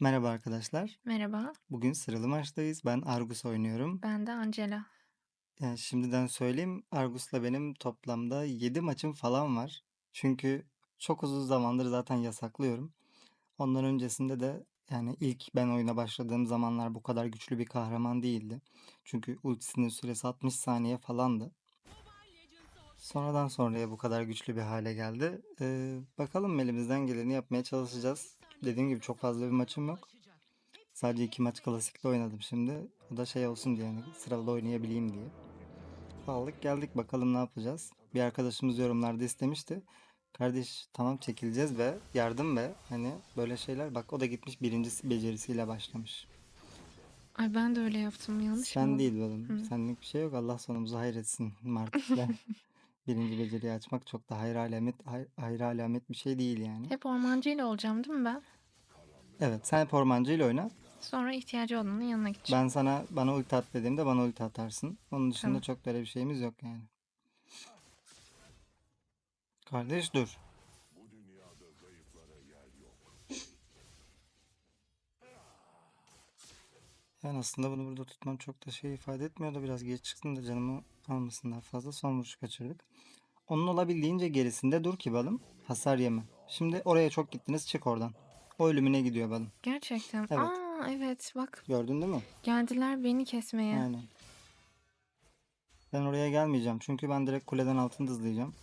Merhaba arkadaşlar. Merhaba, Bugün sıralı maçtayız. Ben Argus oynuyorum. ben de Angela. Yani şimdiden söyleyeyim, Argus'la benim toplamda 7 maçım falan var. Çünkü çok uzun zamandır zaten yasaklıyorum. Ondan öncesinde de yani ilk ben oyuna başladığım zamanlar bu kadar güçlü bir kahraman değildi. Çünkü ultisinin süresi 60 saniye falandı. Sonradan sonraya bu kadar güçlü bir hale geldi. Ee, bakalım elimizden geleni yapmaya çalışacağız. Dediğim gibi çok fazla bir maçım yok. Sadece iki maç klasikle oynadım şimdi. O da şey olsun diye yani sıralı oynayabileyim diye. Aldık geldik bakalım ne yapacağız. Bir arkadaşımız yorumlarda istemişti. Kardeş tamam çekileceğiz ve yardım ve hani böyle şeyler. Bak o da gitmiş birincisi becerisiyle başlamış. Ay ben de öyle yaptım, yanlış mı Sen oldu? değil oğlum. Hı. Senlik bir şey yok. Allah sonumuzu hayretsin. Mart'la birinci beceriyi açmak çok da hayır alamet, hayır, hayır alamet bir şey değil yani. Hep ormancıyla olacağım değil mi ben? Evet sen hep ormancıyla oyna. Sonra ihtiyacı olanın yanına gideceğim. Ben sana bana ulti at dediğimde bana ulti atarsın. Onun dışında Tamam. çok böyle bir şeyimiz yok yani. Kardeş dur. Yani aslında bunu burada tutmam çok da şey ifade etmiyor da biraz geç çıksın da canımı almasınlar fazla. Son vuruş kaçırdık. Onun olabildiğince gerisinde dur ki balım. Hasar yeme. Şimdi oraya çok gittiniz çık oradan. O ölümüne gidiyor balım. Gerçekten. Evet. Aa evet bak Gördün değil mi? geldiler beni kesmeye. Aynen. Ben oraya gelmeyeceğim. Çünkü ben direkt kuleden altını hızlayacağım.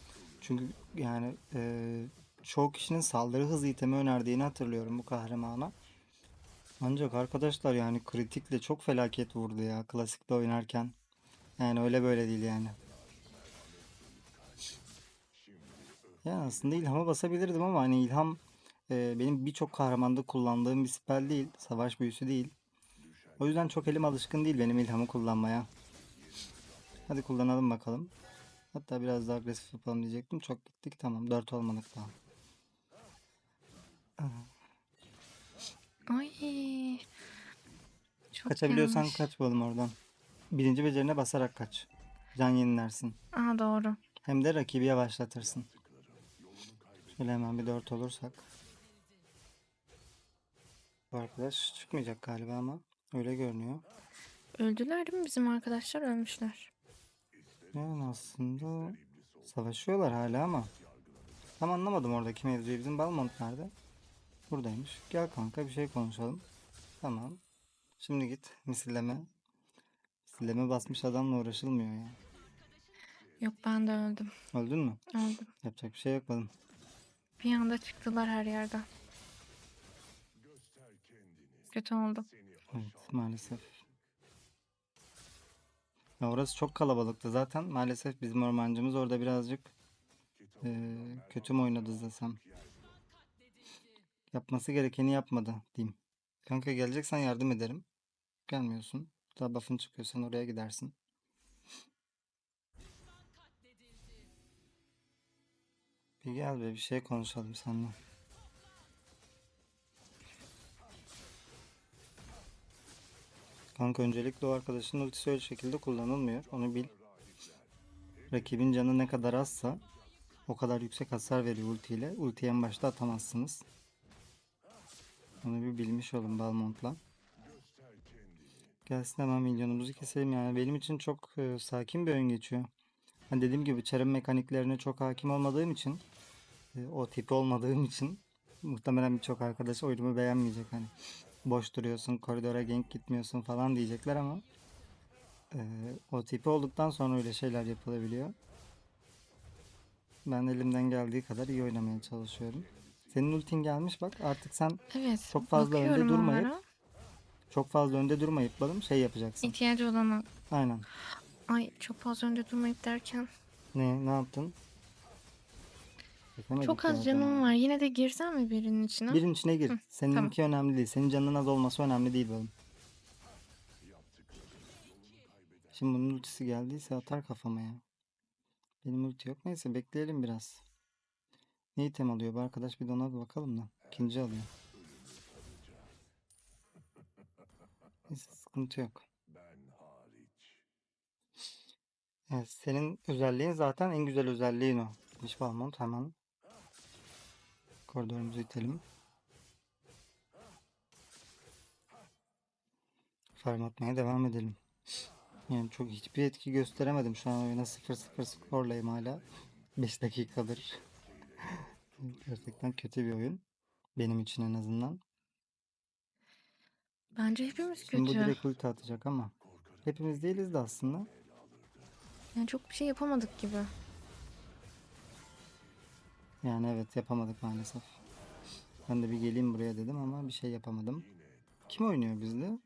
Çünkü yani eee, çoğu kişinin saldırı hızı itemi önerdiğini hatırlıyorum bu kahramana. Ancak arkadaşlar yani kritikle çok felaket vurdu ya klasikte oynarken. Yani öyle böyle değil yani. Yani aslında ilhama basabilirdim ama hani ilham benim birçok kahramanda kullandığım bir spell değil. Savaş büyüsü değil. O yüzden çok elim alışkın değil benim ilhamı kullanmaya. Hadi kullanalım bakalım. Hatta biraz daha agresif yapalım diyecektim. Çok gittik. Tamam. 4 olmadık daha. Ay çok Kaçabiliyorsan yanlış. kaç bakalım oradan. Birinci becerine basarak kaç. Can yenilersin. Aa doğru. Hem de rakibi yavaşlatırsın. Şöyle hemen bir 4 olursak. Bu arkadaş çıkmayacak galiba ama. Öyle görünüyor. Öldüler değil mi bizim arkadaşlar? Ölmüşler. Yani aslında savaşıyorlar hala ama. Tam anlamadım oradaki mevzuyu. Bizim Balmont nerede? Buradaymış. Gel kanka bir şey konuşalım. Tamam. Şimdi git misilleme. Misilleme basmış adamla uğraşılmıyor ya. Yok ben de öldüm. Öldün mü? Öldüm. Yapacak bir şey yok balım. Bir anda çıktılar her yerden. Kötü oldu. Evet maalesef. Ya orası çok kalabalıktı zaten. Maalesef bizim ormancımız orada birazcık eee, kötü mü oynadı desem. Yapması gerekeni yapmadı diyeyim. Kanka geleceksen yardım ederim. Gelmiyorsun. Daha buff'ın çıkıyorsan oraya gidersin. Bir gel be bir şey konuşalım seninle. Kanka öncelikle o arkadaşın ultisi öyle şekilde kullanılmıyor. Onu bil. Rakibin canı ne kadar azsa o kadar yüksek hasar veriyor ultiyle. Ultiyi en başta atamazsınız. Onu bir bilmiş olun Balmont'la. Gelsin hemen milyonumuzu keselim yani. Benim için çok e, sakin bir oyun geçiyor. Hani dediğim gibi çarım mekaniklerine çok hakim olmadığım için e, o tipi olmadığım için muhtemelen birçok arkadaş oyunumu beğenmeyecek hani boş duruyorsun koridora gank gitmiyorsun falan diyecekler ama e, o tipi olduktan sonra öyle şeyler yapılabiliyor. Ben elimden geldiği kadar iyi oynamaya çalışıyorum. Senin ultin gelmiş bak artık sen Evet. Çok fazla önde durmayıp onlara. çok fazla önde durmayıp balım şey yapacaksın. İhtiyacı olana. Aynen. Ay çok fazla önde durmayıp derken. Ne ne yaptın? Yetemedik Çok ya az canım var. Yine de girsem mi birinin içine? Birinin içine gir. Hı, Seninki önemli değil. Senin canının az olması önemli değil balım. Şimdi bunun ultisi geldiyse atar kafama ya. Benim ulti yok. Neyse bekleyelim biraz. Ne item alıyor bu arkadaş bir de ona bir bakalım da. İkinci alıyor. Neyse sıkıntı yok. Evet senin özelliğin zaten en güzel özelliğin o. Diş Balmont hemen. Koridorumuzu itelim. Farm atmaya devam edelim. Yani çok hiçbir etki gösteremedim. Şu an oyuna 0-0 skorlayım hala. 5 dakikadır. Gerçekten kötü bir oyun. Benim için en azından. Bence hepimiz Şimdi bu kötü. direkt ulti atacak ama. Hepimiz değiliz de aslında. Yani çok bir şey yapamadık gibi. Yani evet yapamadık maalesef. Ben de bir geleyim buraya dedim ama bir şey yapamadım. Kim oynuyor bizde?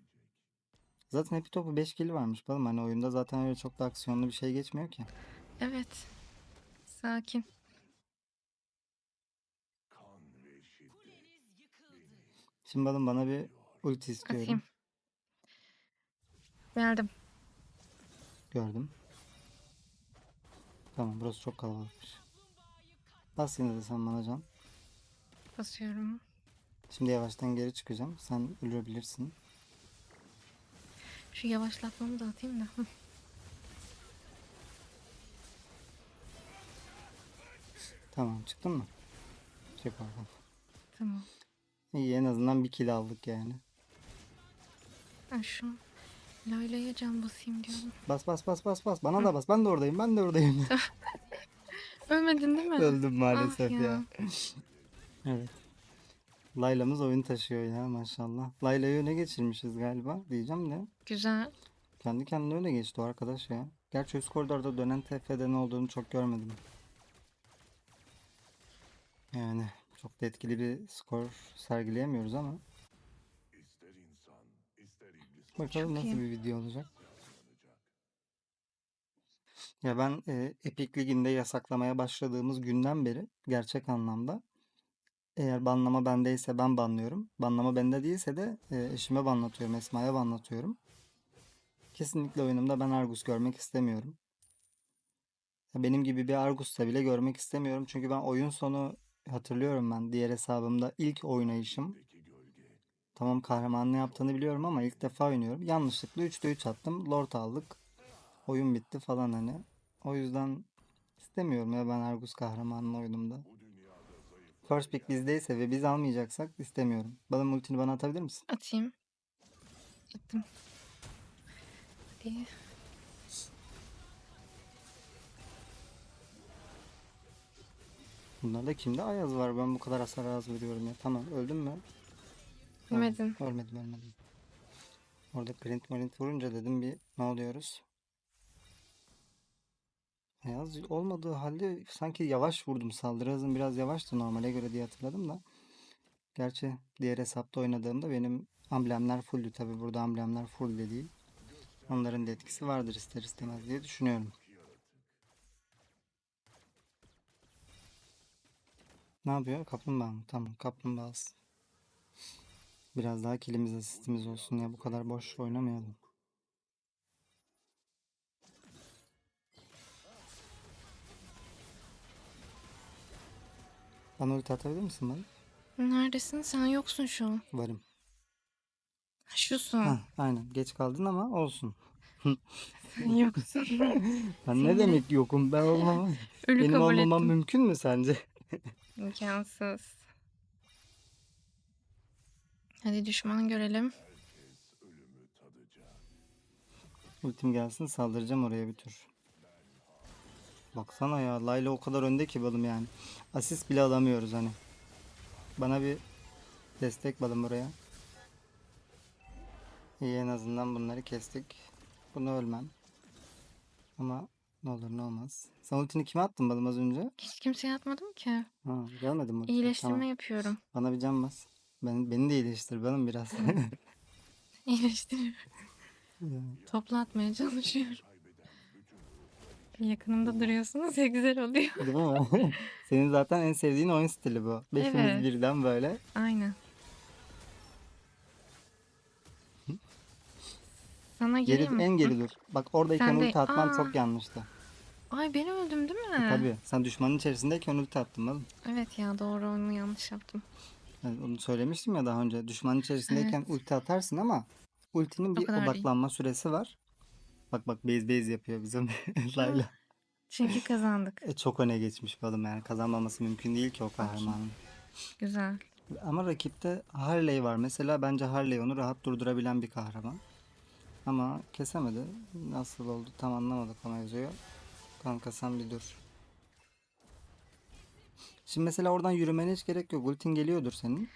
Zaten hepi topu 5 kill varmış balım. Hani oyunda zaten öyle çok da aksiyonlu bir şey geçmiyor ki. Evet. Sakin. Şimdi balım bana bir ulti istiyorum. Atayım. Verdim. Gördüm. Tamam burası çok kalabalıkmış. Bas yine de sen bana can. Basıyorum. Şimdi yavaştan geri çıkacağım. Sen ölebilirsin. Şu yavaşlatmamı da atayım da. Hı, Tamam çıktın mı? Çık oradan. tamam. İyi en azından bir kill aldık yani. Ben şu Layla'ya can basayım diyorum. Bas bas bas bas bas. Bana da bas. Ben de oradayım. Ben de oradayım. Ölmedin değil mi? Öldüm maalesef Ah ya. ya. Evet. Layla'mız oyun taşıyor ya maşallah. Layla'yı öne geçirmişiz galiba diyeceğim de. Güzel. Kendi kendine öne geçti o arkadaş ya. Gerçi üst koridorda dönen TF'de ne olduğunu çok görmedim. Yani çok da etkili bir skor sergileyemiyoruz ama. Bakalım Çok nasıl iyi. bir video olacak. Ya ben e, Epic Ligi'nde yasaklamaya başladığımız günden beri gerçek anlamda eğer banlama bendeyse ben banlıyorum. Banlama bende değilse de e, eşime banlatıyorum, Esma'ya banlatıyorum. Kesinlikle oyunumda ben Argus görmek istemiyorum. Ya Benim gibi bir Argus'ta bile görmek istemiyorum. Çünkü ben oyun sonu hatırlıyorum ben diğer hesabımda ilk oynayışım. Tamam kahramanın ne yaptığını biliyorum ama ilk defa oynuyorum. Yanlışlıkla 3'te 3 attım. Lord aldık. Oyun bitti falan hani. O yüzden istemiyorum ya ben Argus kahramanın oyunumda. First pick bizdeyse ve biz almayacaksak istemiyorum. Bana ultini bana atabilir misin? Atayım. Attım. Hadi. Bunlarda kimde Ayaz var? Ben bu kadar hasar az veriyorum ya. Tamam öldün mü? Tamam, Ölmedin. Ölmedim ölmedim. Orada print print vurunca dedim bir ne oluyoruz? Ayaz olmadığı halde sanki yavaş vurdum. Saldırı hızım biraz yavaştı normale göre diye hatırladım da. Gerçi diğer hesapta oynadığımda benim amblemler fulldü. Tabi burada amblemler full de değil. Onların da etkisi vardır ister istemez diye düşünüyorum. Ne yapıyor? Kaplumbağa mı? Tamam kaplumbağa alsın. Biraz daha kilimiz asistimiz olsun ya bu kadar boş oynamayalım. Ulti atabilir misin bana? Neredesin? Sen yoksun şu an. Varım. Şusun. Hah, aynen geç kaldın ama olsun. Sen yoksun. Ben ne demek yokum ben olmam. Ölü Benim kabul olmamam ettim. mümkün mü sence? İmkansız. Hadi düşman görelim. Ultim gelsin saldıracağım oraya bir tur. Baksana ya Layla o kadar önde ki balım yani. Asist bile alamıyoruz hani. Bana bir destek balım buraya. İyi en azından bunları kestik. Bunu ölmem. Ama ne olur ne olmaz. Sen ultini kime attın balım az önce? Hiç kimseye atmadım ki. Ha, görmedim ultini. İyileştirme Tamam. yapıyorum. Bana bir can bas. Ben, beni de iyileştir balım biraz. İyileştiriyorum. Topla atmaya çalışıyorum. Yakınımda duruyorsunuz ya güzel oluyor. Değil mi? Senin zaten en sevdiğin oyun stili bu. Beşimiz Evet. birden böyle. Aynen. Sana Geri, mi? en geri dur. Bak oradayken ulti atman Aa. çok yanlıştı. Ay ben öldüm değil mi? Tabii. Sen düşmanın içerisindeyken ulti attın oğlum. Evet ya doğru onu yanlış yaptım. Yani onu söylemiştim ya daha önce. Düşmanın içerisindeyken Evet. ulti atarsın ama ultinin bir değil. odaklanma süresi var. Bak bak base base yapıyor bizim Layla. Çünkü kazandık. E, çok öne geçmiş balım yani. Kazanmaması mümkün değil ki o kahramanın. Güzel. Ama rakipte Harley var. Mesela bence Harley onu rahat durdurabilen bir kahraman. Ama kesemedi. Nasıl oldu tam anlamadık o mevzuyu. Kanka sen bir dur. Şimdi mesela oradan yürümene hiç gerek yok. Ultin geliyordur senin.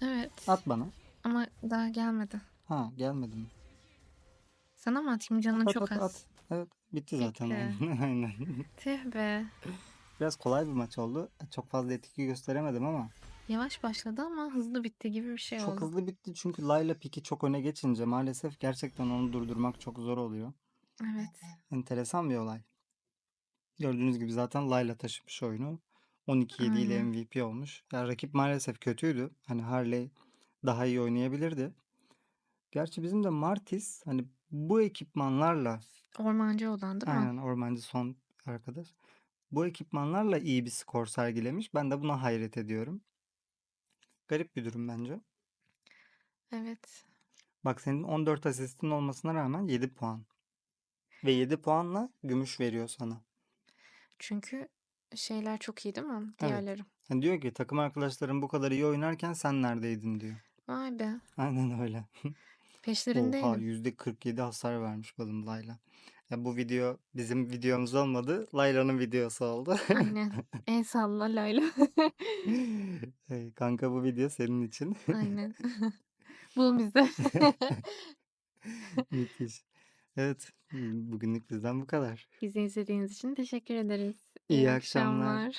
Evet. At bana. Ama daha gelmedi. Ha gelmedim. Sana mı atayım? Canın At çok at az. at. Evet bitti zaten. Bekle. Aynen. Tüh be. Biraz kolay bir maç oldu. Çok fazla etki gösteremedim ama. Yavaş başladı ama hızlı bitti gibi bir şey Çok oldu. hızlı bitti çünkü Layla piki çok öne geçince maalesef gerçekten onu durdurmak çok zor oluyor. Evet. Enteresan bir olay. Gördüğünüz gibi zaten Layla taşımış oyunu. 12-7 ile Aynen. MVP olmuş. Ya rakip maalesef kötüydü. Hani Harley daha iyi oynayabilirdi. Gerçi bizim de Martis hani bu ekipmanlarla Ormancı olan değil mi? aynen ormancı son arkadaş. Bu ekipmanlarla iyi bir skor sergilemiş. Ben de buna hayret ediyorum. Garip bir durum bence. Evet. Bak senin 14 asistin olmasına rağmen 7 puan. Ve 7 puanla gümüş veriyor sana. Çünkü şeyler çok iyi değil mi? Evet. Diğerleri. Hani diyor ki takım arkadaşların bu kadar iyi oynarken sen neredeydin diyor. Vay be. Aynen öyle. Oha Peşlerindeydim. %47 hasar vermiş balım Layla. Ya bu video bizim videomuz olmadı. Layla'nın videosu oldu. Aynen. El salla Layla. Hey, kanka bu video senin için. Aynen. Bul bize. Müthiş. Evet, bugünlük bizden bu kadar. Bizi izlediğiniz için teşekkür ederiz. İyi akşamlar.